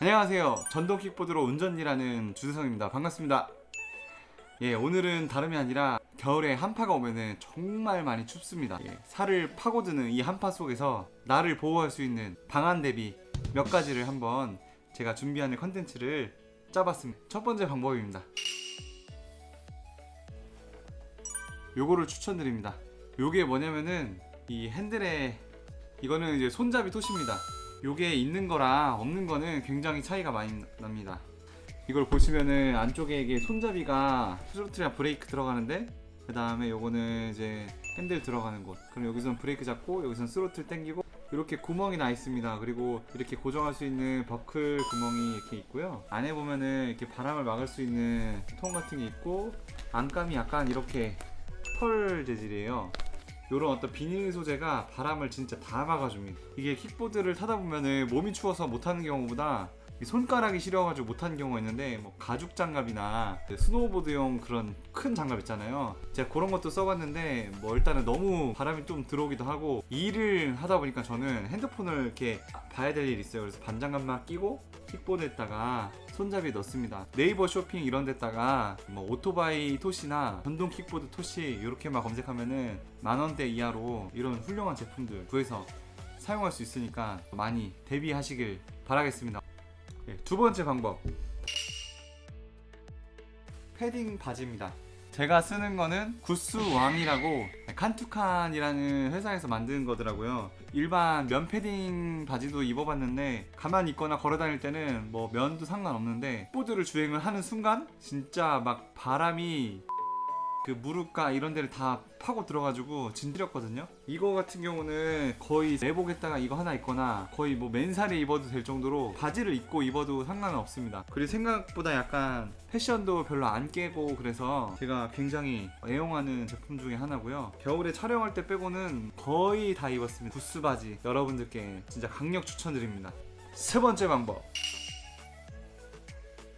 안녕하세요. 전동 킥보드로 운전이라는 주세성입니다. 반갑습니다. 예, 오늘은 다름이 아니라 겨울에 한파가 오면은 정말 많이 춥습니다. 예, 살을 파고드는 이 한파 속에서 나를 보호할 수 있는 방안 대비 몇 가지를 한번 제가 준비하는 컨텐츠를 짜봤습니다. 첫 번째 방법입니다. 요거를 추천드립니다. 요게 뭐냐면은 이 핸들에 이거는 이제 손잡이 토시입니다. 요게 있는 거랑 없는 거는 굉장히 차이가 많이 납니다. 이걸 보시면은 안쪽에 이게 손잡이가 스로틀이랑 브레이크 들어가는데 그 다음에 요거는 이제 핸들 들어가는 곳. 그럼 여기선 브레이크 잡고 여기선 스로틀 당기고 이렇게 구멍이 나 있습니다. 그리고 이렇게 고정할 수 있는 버클 구멍이 이렇게 있고요. 안에 보면은 이렇게 바람을 막을 수 있는 통 같은 게 있고 안감이 약간 이렇게 펄 재질이에요. 요런 어떤 비닐 소재가 바람을 진짜 다 막아줍니다. 이게 킥보드를 타다 보면은 몸이 추워서 못하는 경우보다 이 손가락이 시려가지고 못하는 경우가 있는데 뭐 가죽 장갑이나 그 스노우보드용 그런 큰 장갑 있잖아요. 제가 그런 것도 써봤는데 뭐 일단은 너무 바람이 좀 들어오기도 하고 일을 하다 보니까 저는 핸드폰을 이렇게 봐야 될 일이 있어요. 그래서 반장갑만 끼고 킥보드에다가 손잡이 넣습니다. 네이버 쇼핑 이런 데다가 뭐 오토바이 토시나 전동 킥보드 토시 이렇게만 검색하면은 만 원대 이하로 이런 훌륭한 제품들 구해서 사용할 수 있으니까 많이 대비하시길 바라겠습니다. 네, 두 번째 방법 패딩 바지입니다. 제가 쓰는 거는 구스왕이라고 칸투칸이라는 회사에서 만든 거더라고요. 일반 면 패딩 바지도 입어봤는데 가만히 있거나 걸어 다닐 때는 뭐 면도 상관없는데 보드를 주행을 하는 순간 진짜 막 바람이 그 무릎과 이런 데를 다 파고 들어가지고 진드렸거든요. 이거 같은 경우는 거의 내복에다가 이거 하나 입거나 거의 뭐 맨살에 입어도 될 정도로 바지를 입고 입어도 상관은 없습니다. 그리고 생각보다 약간 패션도 별로 안 깨고 그래서 제가 굉장히 애용하는 제품 중에 하나고요. 겨울에 촬영할 때 빼고는 거의 다 입었습니다. 구스 바지 여러분들께 진짜 강력 추천드립니다. 세 번째 방법.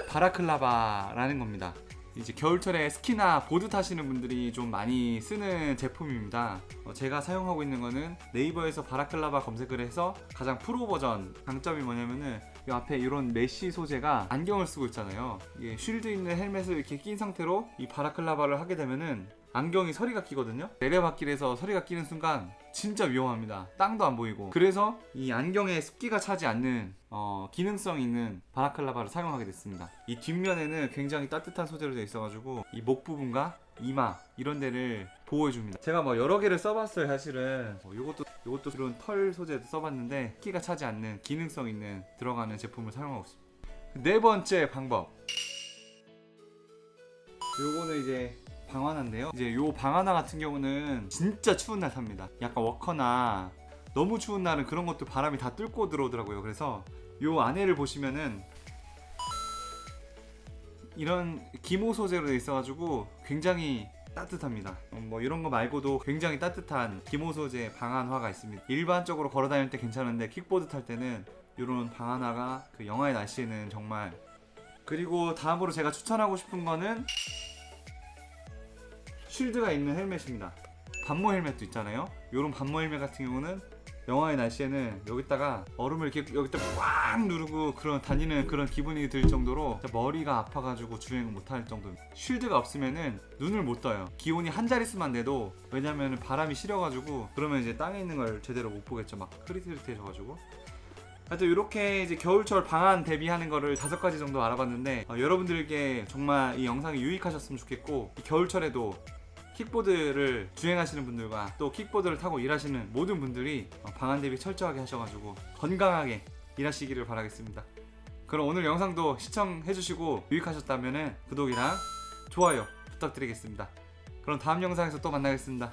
바라클라바라는 겁니다. 이제 겨울철에 스키나 보드 타시는 분들이 좀 많이 쓰는 제품입니다. 어, 제가 사용하고 있는 거는 네이버에서 바라클라바 검색을 해서 가장 프로 버전 강점이 뭐냐면은 이 앞에 이런 메쉬 소재가 안경을 쓰고 있잖아요. 이게 쉴드 있는 헬멧을 이렇게 낀 상태로 이 바라클라바를 하게 되면은 안경이 서리가 끼거든요. 내려받길에서 서리가 끼는 순간 진짜 위험합니다. 땅도 안 보이고. 그래서 이 안경에 습기가 차지 않는 어, 기능성 있는 바라클라바를 사용하게 됐습니다. 이 뒷면에는 굉장히 따뜻한 소재로 되어 있어가지고 이 목 부분과 이마 이런 데를 보호해줍니다. 제가 뭐 여러 개를 써봤어요, 사실은. 뭐 요것도 요것도 이런 털 소재도 써봤는데 습기가 차지 않는 기능성 있는 들어가는 제품을 사용하고 있습니다. 네 번째 방법. 요거는 이제 방하나인데요. 이제 요 방하나 같은 경우는 진짜 추운 날 삽니다. 약간 워커나 너무 추운 날은 그런 것도 바람이 다 뚫고 들어오더라고요. 그래서 요 안에를 보시면은 이런 기모 소재로 돼 있어가지고 굉장히 따뜻합니다. 음, 뭐 이런 거 말고도 굉장히 따뜻한 기모 소재 방한화가 있습니다. 일반적으로 걸어 다닐 때 괜찮은데 킥보드 탈 때는 이런 방한화가 그 영하의 날씨에는 정말 그리고 다음으로 제가 추천하고 싶은 거는 쉴드가 있는 헬멧입니다. 반모 헬멧도 있잖아요. 이런 반모 헬멧 같은 경우는 영하의 날씨에는 여기다가 얼음을 이렇게 여기다 꽉 누르고 그런 다니는 그런 기분이 들 정도로 머리가 아파가지고 주행을 못할 정도. 쉴드가 없으면은 눈을 못 떠요. 기온이 한 자릿수만 돼도 왜냐면 바람이 시려가지고 그러면 이제 땅에 있는 걸 제대로 못 보겠죠. 막 흐릿흐릿해져가지고. 하여튼 이렇게 이제 겨울철 방안 대비하는 거를 다섯 가지 정도 알아봤는데 어, 여러분들께 정말 이 영상이 유익하셨으면 좋겠고 이 겨울철에도 킥보드를 주행하시는 분들과 또 킥보드를 타고 일하시는 모든 분들이 어, 방안 대비 철저하게 하셔가지고 건강하게 일하시기를 바라겠습니다. 그럼 오늘 영상도 시청해주시고 유익하셨다면 구독이랑 좋아요 부탁드리겠습니다. 그럼 다음 영상에서 또 만나겠습니다.